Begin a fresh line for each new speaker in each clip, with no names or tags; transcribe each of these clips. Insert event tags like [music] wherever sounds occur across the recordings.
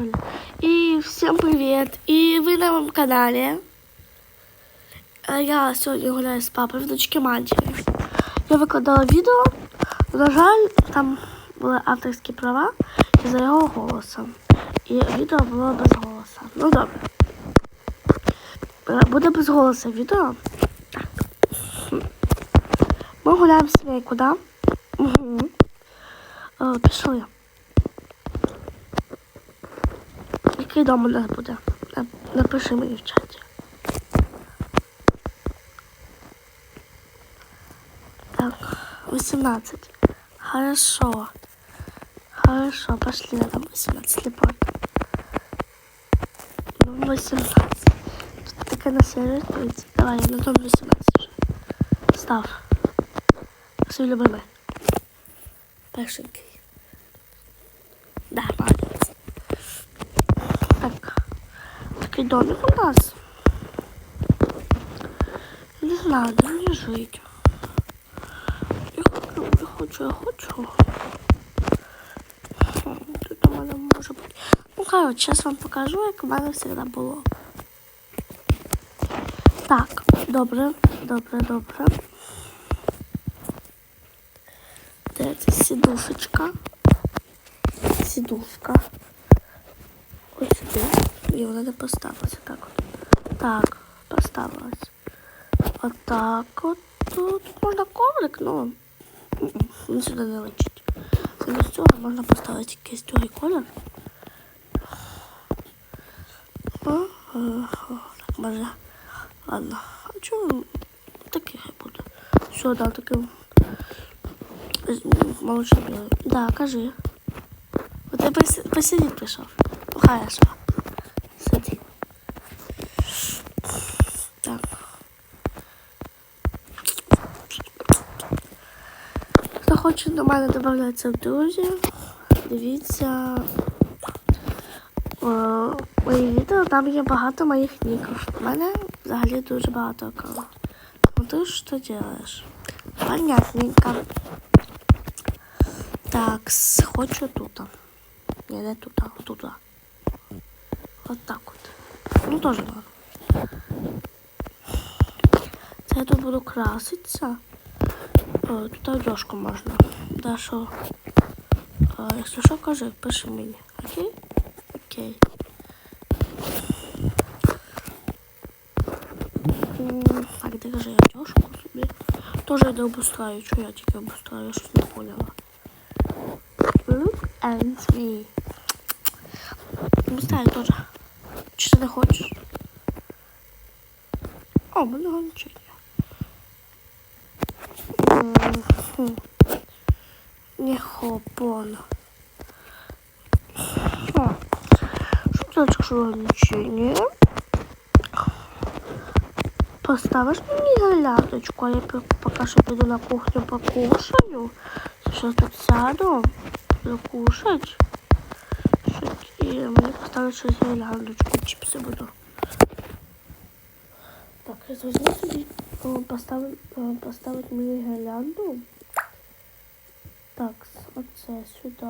прикольно. И всем привет! И вы на моем канале. А Я сегодня гуляю с папой в дочке матери. Я викладала відео. На жаль, там були авторські права за його голосом. І відео було без голоса. Ну добре. Е, Буде без голосу відео. Так. Ми гуляємо з сімейку, да? Угу. Е, Пішли. Який дом у нас буде? На- Напиши мені в чаті. Так, 18. Хорошо. Хорошо, пошли на дом 18 слепой. Ну, 18. Тут такая на сервер стоит. Давай, на дом 18 уже. Став. Свій любимий. Першенький. Да, Такий домик у нас. Не знаю, де мені жити. Я хочу, я хочу, я хочу. Тут у мене може. Ну, коротше, зараз вам покажу, як у мене завжди. Так, добре, добре, добре. Де це сідушечка? Сідушка. Ось. Його треба поставити так от. Так, поставилась. Отак от. Тут можна коврик, ну м-м, він сюди не личить. Замість цього можна поставити якийсь другий колір. О, о, о, Так, може. Ладно. А чого такий хай буде? Все, да, такий молочно білий. Да, кажи. Вот я пос- посидеть пришел. Ну, хорошо. Хоче до мене додатися в друзі, дивіться о, мої відео, там є багато моїх ніків. У мене взагалі дуже багато аккаунтів. Ну ти що делаєш? Понятненько. Так, хочу тут. Не, не тут, а тут. Вот так вот. Ну, тоже надо. Це я тут буду краситься. О, тут одежку можна. Да, що? А, якщо що, кажи, пиши мені. Окей? Окей. М, Так, де кажи одежку собі. Тоже йду обустраю, що я тільки обустраю, я щось не поняла. Look at me. Обустраю тоже. Чи ти не хочеш? О, мене гончить. Не хопон. Що це ограничення? Поставиш мені галяточку, а я пі- поки що піду на кухню покушаю. Сейчас тут сяду, буду кушать. Що- І мені поставиш щось гірляндочку, чіпси буду. Так, я візьму собі, о, поставив, о, поставить мені гірлянду. Так, с- оце сюди.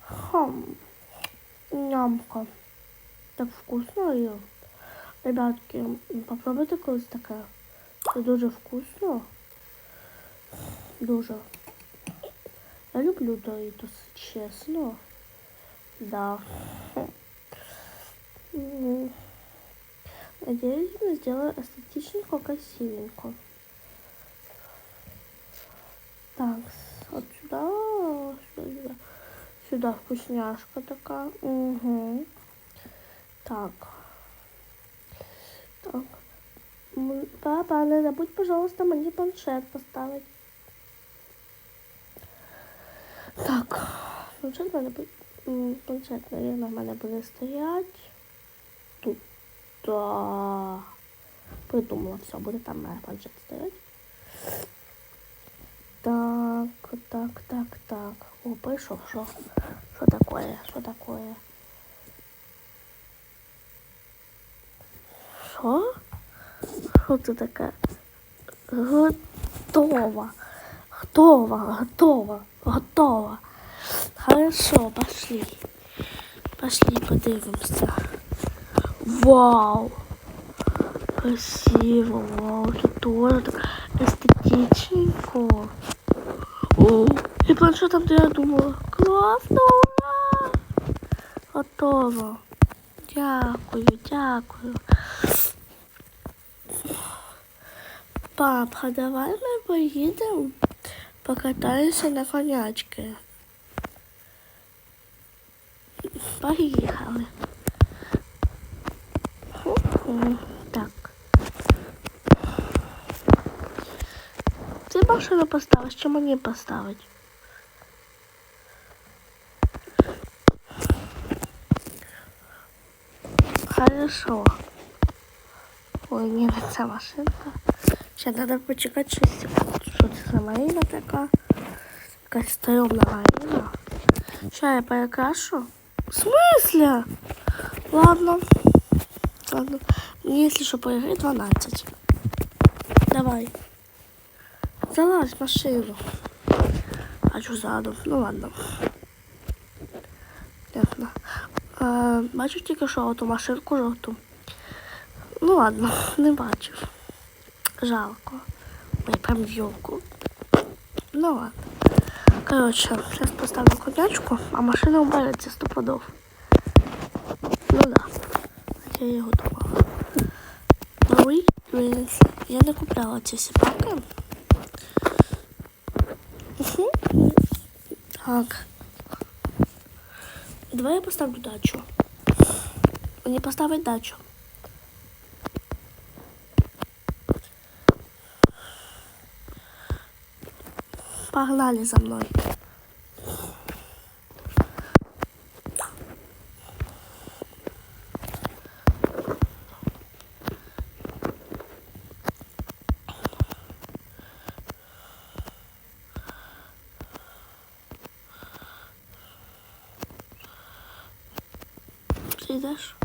Хм. Нямка. Так вкусно її. Ребятки, м, попробуйте колись таке. Це дуже вкусно. Дуже. Я люблю Доритос, чесно. Да. Мы сделаем эстетичненько, красивенько. Так, вот сюда, сюда, сюда. Вкусняшка такая. Угу. Так. Так. Папа, не забудь, пожалуйста, мне планшет поставить. Так. Планшет мене Планшет, наверное, в мене буде стоять. Да. Придумала, все, буде там планшет стоять. Так, так, так, так. О, прийшов, що? Що такое? Що такое? Що? Що це таке? Готова. Готова, готова, готова. Хорошо, пошли. Пошли подивимося. Вау! Красиво, вау, тут тоже так естетичненько. О, і планшетом, де я думала. Класно! Ура! Готово. Дякую, дякую. Папа, давай ми поїдемо покатаємося на конячки. Поїхали. Ти машину поставиш, чи мені поставить? Хорошо. Ой, ні, не ця машинка. Ще треба почекати 6 секунд. Що це за Маріна така? Якась стрьомна Маріна. Ще я перекрашу. В смысле? Ладно. Ладно. Мені, якщо що, поігри 12. Давай. Залазь в машину. А що задом? Ну ладно. Ясно. А, бачу тільки що оту машинку жовту. Ну ладно, не бачив. Жалко. Ой, прям елку. Ну ладно. Короче, сейчас поставлю конячку, а машина убавится сто пудов. Ну да. Я його думала. Новий. Я не купляла ці собаки. Так. Давай я поставлю дачу. Мені поставить дачу. Погнали за мной. Ты идешь?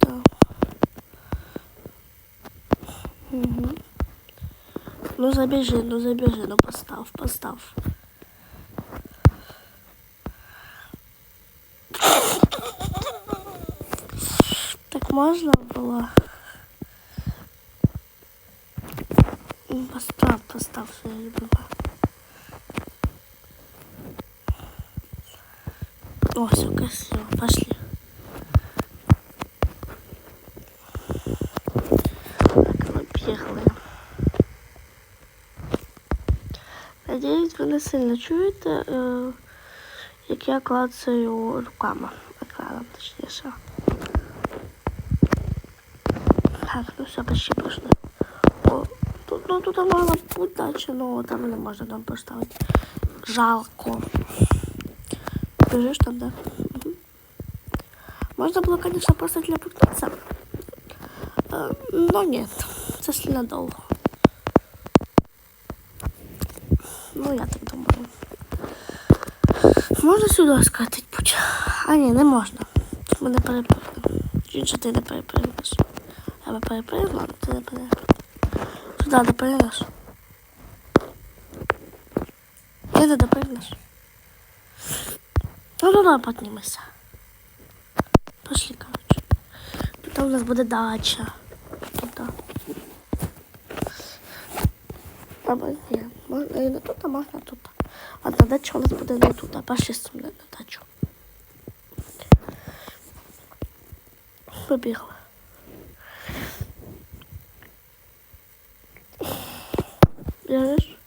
Да. Угу. Ну забежи, ну забежи, ну постав, постав. Так можна було? О, все красиво, пошли. Так, ми поїхали. Надіюсь, ви не сильно чуєте, е, як я клацаю руками. Екраном, точніше. Так, ну все, почти пішли. О, тут, ну, тут можна бути дача, но там не можна нам поставити. Жалко. Бежишь там, да? Мгм. Можно было, конечно, просто телепортироваться. Э, Но нет, это сильно долго. Ну, я так думаю. Можна сюди скатить путь? А ні, не можна. Ми не перепригнемо. Інше ти не перепригнеш. Я би перепригнула, але ти не перепригнеш. Сюди допригнеш. Ти не допригнеш. Ну, туда поднимемся. Пошли, короче. Потом у нас будет дача. Туда. Або ні, можна і не тут, а можна тут. Ладно, дача у нас буде не тут, а пошли з мною на дачу. Побігли. Бежиш?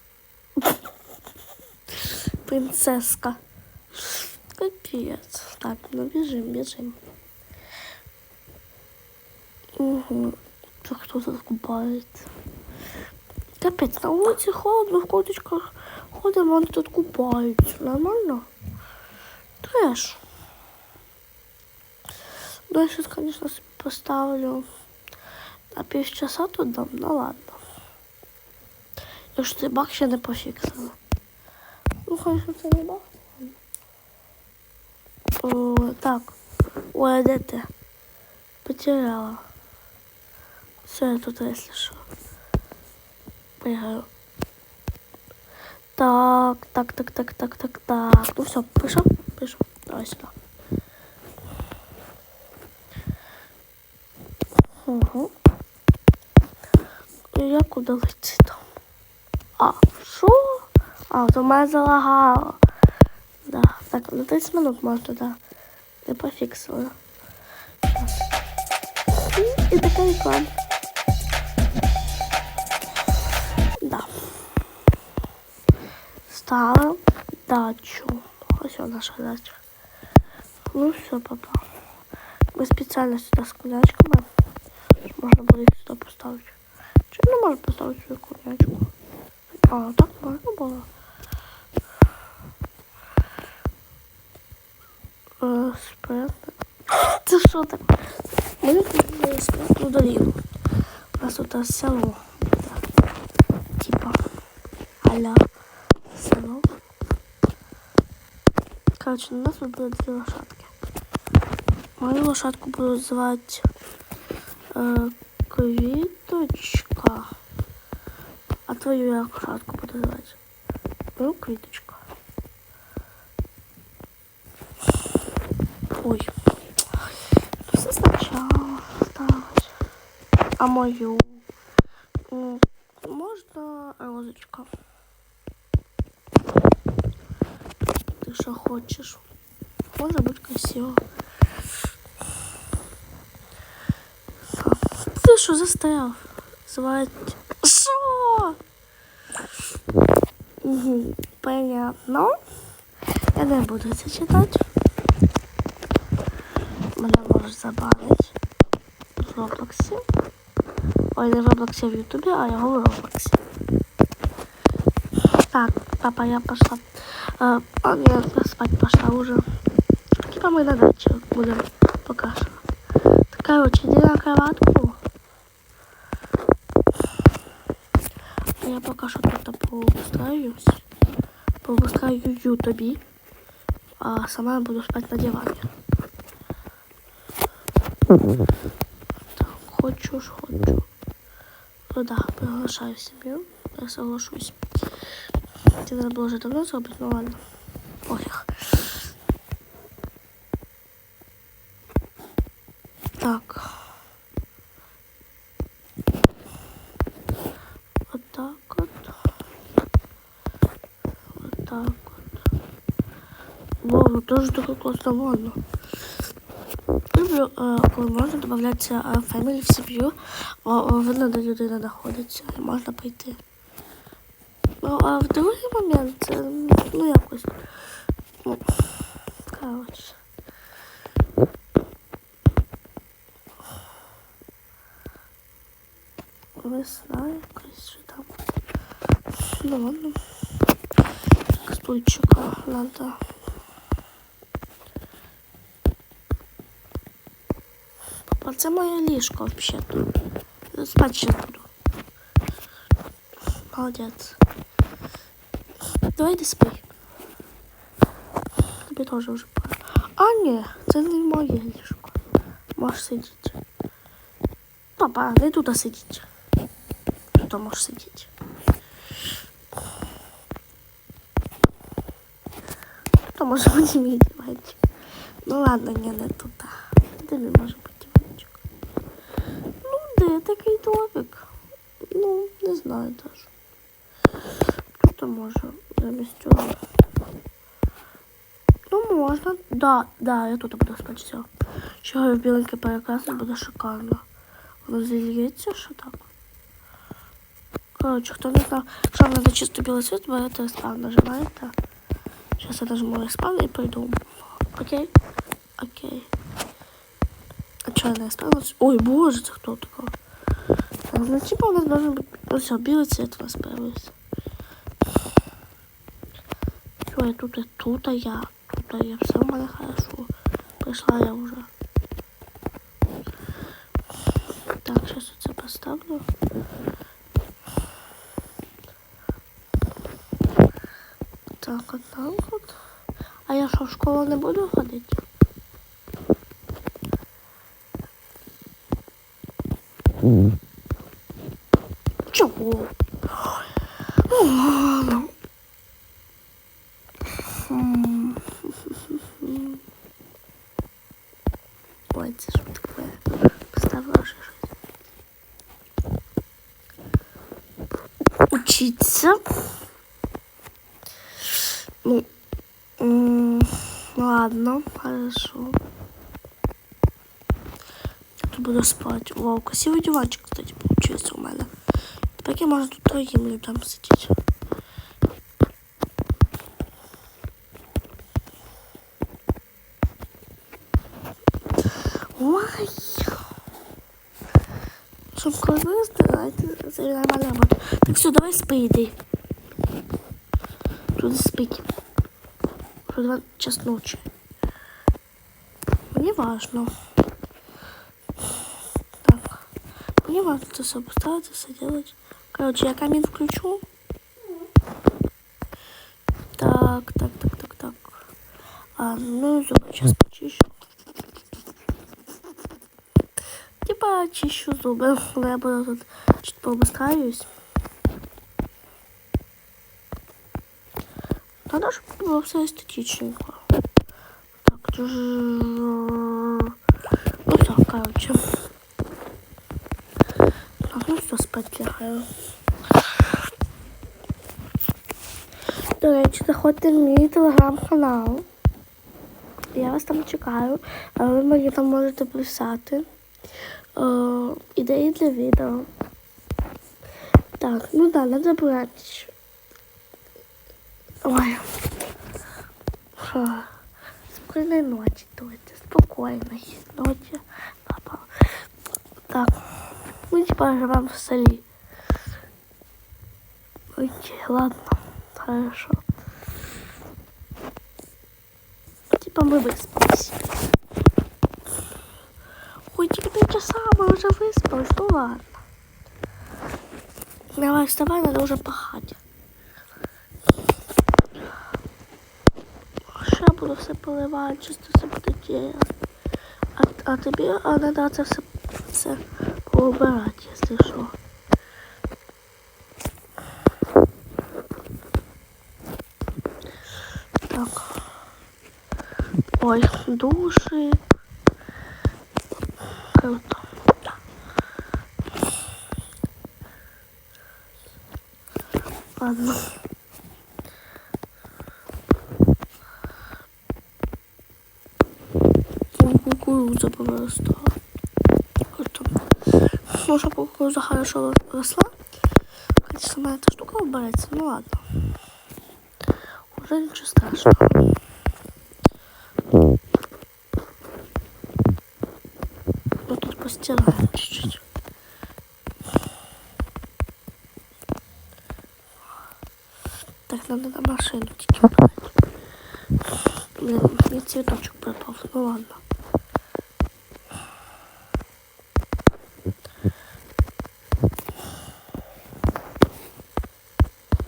Принцеска. Капец. Так, ну бежим, бежим. Угу. Так кто тут купается? Капець, на вулиці холодно, в коточках ходимо, вони тут купаються. Нормально? Треш. Ну, я сейчас, конечно, собі поставлю на півчаса тут дам, ну ладно. Якщо цей бак ще не пофіксила. Ну, хай що це не бак. Э, так. Ой, а где ты? Потеряла. Все, я тут, если что. Бегаю. Так, так, так, так, так, так, так. Ну все, пришел, пришел. Давай сюда. Угу. Я куда летіти там? А, что? А, то мене залагало. Да, так, на 30 минут можна, да. Я пофіксила. Щас. І, і така реклама. Да. Стала дачу. Ось вона наша дача. Ну все, папа. Ми спеціально сюди з конячками. щоб Можна буде їх сюди поставити. Чи не можна поставити свою конячку? А, так Спред. Це що таке? Ми купили спрятну долину. У нас тут село. Так. Типа. Аля. Село. Короче, у нас тут будут две лошадки. Мою лошадку буду звать э, Квіточка. А твою як лошадку буду звать? Ну, Квіточка. Ой. Все сначала ставить. А мою? М, Можна розочка. Ты что хочешь? Может быть красиво. Ты что застрял? Звать... Что? Понятно. Я не буду це читати. Мене можуть забанити в Роблоксі. Ой, не в Роблоксі, а в Ютубі, а я в Роблоксі. Так, папа, я пошла. А, а нет, я спать пошла уже. Типа мы на даче будем пока что. Так, короче, иди на кроватку. А Я пока что тут поустраиваюсь. Поустраиваю тобі. А сама буду спать на диване. Так, хочу ж хочу. Ну да, приглашаю семью. Я соглашусь. Это надо было уже давно сделать, ну ладно. Пофиг. Так. Вот так вот. Вот так вот. Во, ну тоже такой классно, ладно. Люблю, додаватися е, family в сім'ю, видно, де людина знаходиться, і можна прийти. Ну, а в другий момент, ну, якось, ну, коротше. Весна якась, що там. Ну, ладно. Стульчика надо. Папа, це моє ліжко взагалі. Спати ще буду. Молодець. Давай йди спи. Тобі теж вже пора. А ні, це не моє ліжко. Можеш сидіти. Папа, не тут сидіть. Тут можеш сидіти. Тут може [laughs] бути мій диванчик. Ну ладно, ні, не тут. Де він може Тут може замість цього. Ну, можна. Да, да, я тут буду спати все. Чого в біленьке перекрасно буде шикарно. Воно зільється, що так. Короче, хто не знав, що вам надо чисто білий світ, берете еспан, нажимаєте. Сейчас я нажму еспан і пойду. Окей? Окей. А чого я не еспан? Ой, боже, це хто такого? Так, ну типа у нас должен быть... Ну все, белый цвет у нас появился. я тут, и тут, а я. Тут, а я. Все у меня хорошо. Пришла я уже. Так, сейчас это поставлю. Так, вот так вот. А я что, в школу не буду ходить? Чого? Ладно. Ой, це ж таке. Поставила. Учиться. Ну, ладно, хорошо. Тут буду спать. Вау, красивый диванчик, кстати, получился у меня. Так я, может, тут другим людям сидеть. Щоб коли здираєте, це нормальна робота. Так все, давай спи, йди. Туди спить. Уже два час ночи. Мне важно. Так. Мне важно это все поставить, все делать. Короче, я камин включу. Так, так, так, так, так. А, ну, зубы сейчас почищу. Типа чищу зубы. Но я буду тут чуть пообустраиваюсь. Надо, чтобы было все эстетичненько. Так, джжж. ну все, короче. Так, ну все, спать лягаю. До речі, заходьте в мій телеграм-канал. Я вас там чекаю. А ви мені там можете писати. Е, ідеї для відео. Так, ну да, надо брать. Ой. Фу. Спокойной ночи, Тотя. Спокойной ночи, папа. Так. Мы типа живем в селе. Окей, ладно. Хорошо. Типа мы выспались. Часа, мы уже выспались. Ну ладно. Давай, вставай, надо уже пахать. Ще буду все поливати, чисто все буде. А, а тобі а, надо це все, все поубирати, якщо що. Так. Ой, души. Ладно. Ой, кукуруза. Ну, что кукуруза хорошо росла. Хотя сама эта штука убирается, ну ладно. Уже ничего страшного. Вот тут постираем чуть-чуть. Надо на машину тільки брати. Блин, мне цветочек пропал. Ну ладно.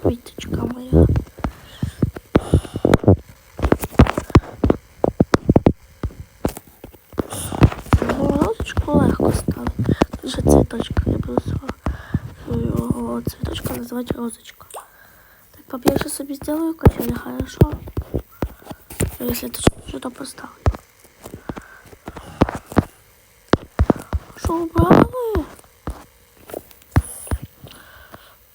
Виточка моя. Ну, розочку легко ставить. Дуже цветочка. Я буду свого цветочка называть розочка. Так, сейчас себе сделаю качели, хорошо? Если ты что-то поставлю. Что убрали?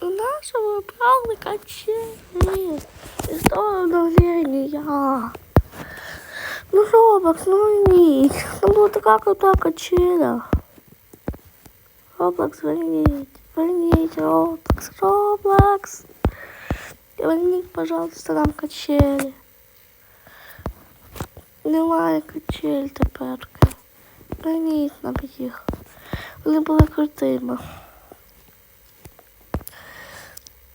Наши убрали качели. И что обновления? Ну, Робокс, ну вернись. Ну, была такая крутая качеля. Роблокс, вернись. Вернись, Роблокс, Роблокс. Верни, пожалуйста, нам качели. Немає качель тепер. Верніть нам їх. Вони були крутими.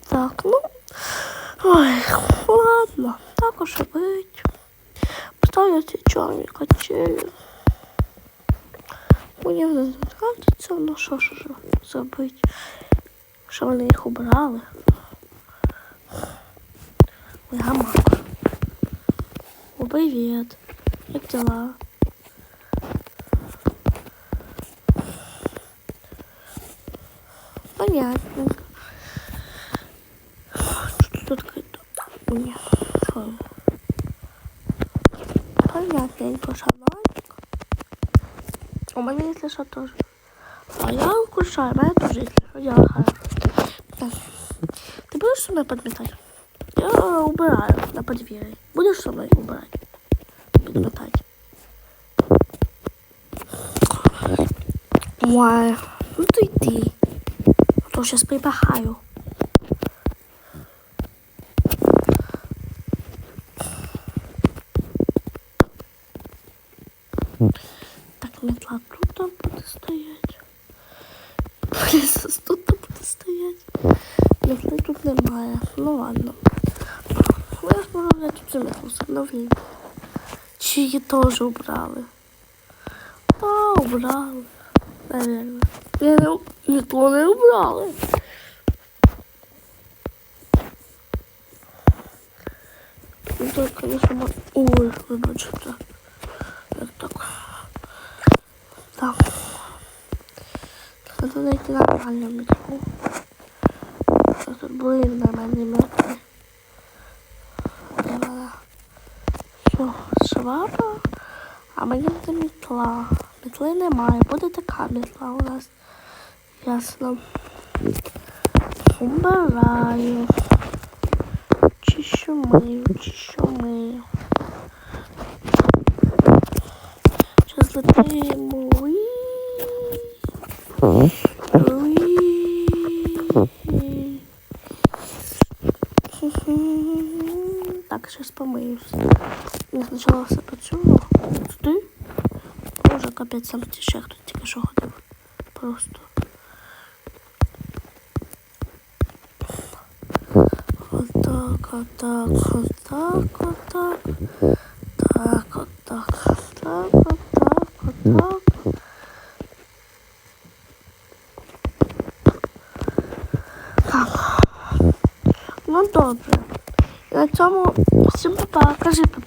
Так, ну. Ой, ладно, також бить. Поставлю ці чорні качелі. Мені не нравиться, ну що ж зробити? Що вони їх убрали? Гамак. О, привет. Как дела? Понятненько. Что тут. Нет. Понятненько, шаманчик. У меня, если что, тоже. А я кушаю, меня тоже, если что, дело хорошо. Так. будешь со мной подметать? Я убираю на подвір'ї. Будешь со мной убирать? Подметать. Ой, ну то йди. А то сейчас прибахаю. Так, метла [laughs] тут там буде стоять. Пилісос тут там буде стоять. Метли тут немає. Ну ладно. Ну, я ж можу взяти цю метлу встановлю. Чи її теж убрали? А, убрали. Наверное. Я не, метлу не убрали. Ну, то, конечно, мо- Ой, вибачте. Як так? Так. Треба знайти нормальну метлу. Що тут були нормальні метли. Що, шваба? А мені це метла. Метли немає. Буде така метла у нас. Ясно. Убираю. Чищу мию, чищу мию. Сейчас летимо. сам ще хтось тільки що ходив. Просто. Отак, отак, отак, отак. Так, отак, отак, отак, отак. Так. Ну добре. І на цьому всім папа. Кажи папа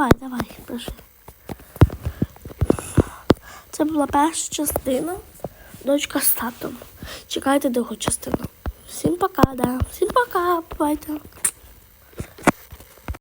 Давай, давай, пиши. Це була перша частина. Дочка з татом. Чекайте другу частину. Всім пока, да. Всім пока, бувайте.